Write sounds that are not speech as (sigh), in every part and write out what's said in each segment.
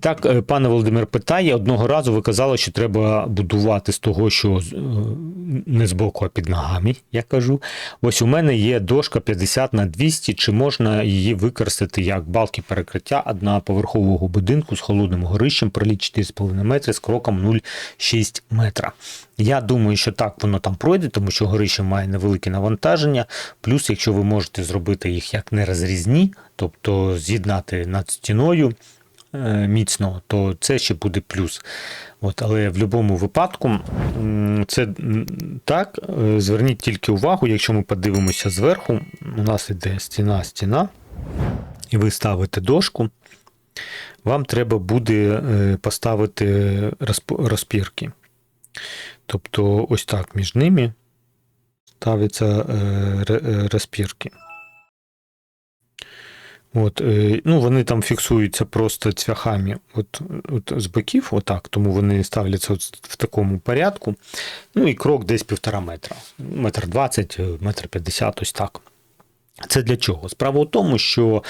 так, е, пане Володимир питає, одного разу ви казали, що треба будувати з того, що е, не з боку, а під ногами, я кажу. Ось у мене є дошка 50 на 200, чи можна її використати як балки перекриття одноповерхового будинку з холодним горищем, проліт 4,5 метри з кроком 0,6 метра. Я думаю, що так воно там пройде, тому що горище має невелике навантаження. Плюс, якщо ви можете зробити їх як нерозрізні, тобто з'єднати над стіною е, міцно, то це ще буде плюс. От, але в будь-якому випадку це так. е, Зверніть тільки увагу, якщо ми подивимося зверху, у нас іде стіна, стіна, і ви ставите дошку. Вам треба буде е, поставити розпірки. Тобто, ось так між ними ставляться розпірки. От, е, ну, вони там фіксуються просто цвяхами от, от з боків, отак, тому вони ставляться от в такому порядку. Ну і крок десь півтора метра. Метр двадцять, е, метр п'ятдесят, ось так. Це для чого? Справа в тому, що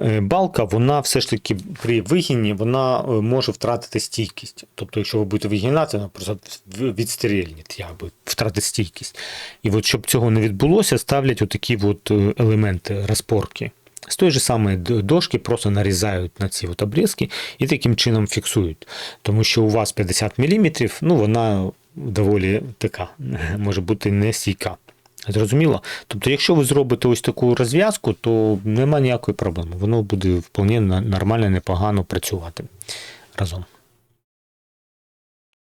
е, балка, вона все ж таки при вигині вона може втратити стійкість. Тобто, якщо ви будете вигинати, вона просто відстрільнить, якби втратить стійкість. І от щоб цього не відбулося, ставлять отакі от елементи розпорки. З тої ж самої дошки просто нарізають на ці от обрізки і таким чином фіксують. Тому що у вас 50 мм, ну вона доволі така, (laughs) може бути не стійка. Зрозуміло? Тобто, якщо ви зробите ось таку розв'язку, то нема ніякої проблеми. Воно буде вполне нормально, непогано працювати разом.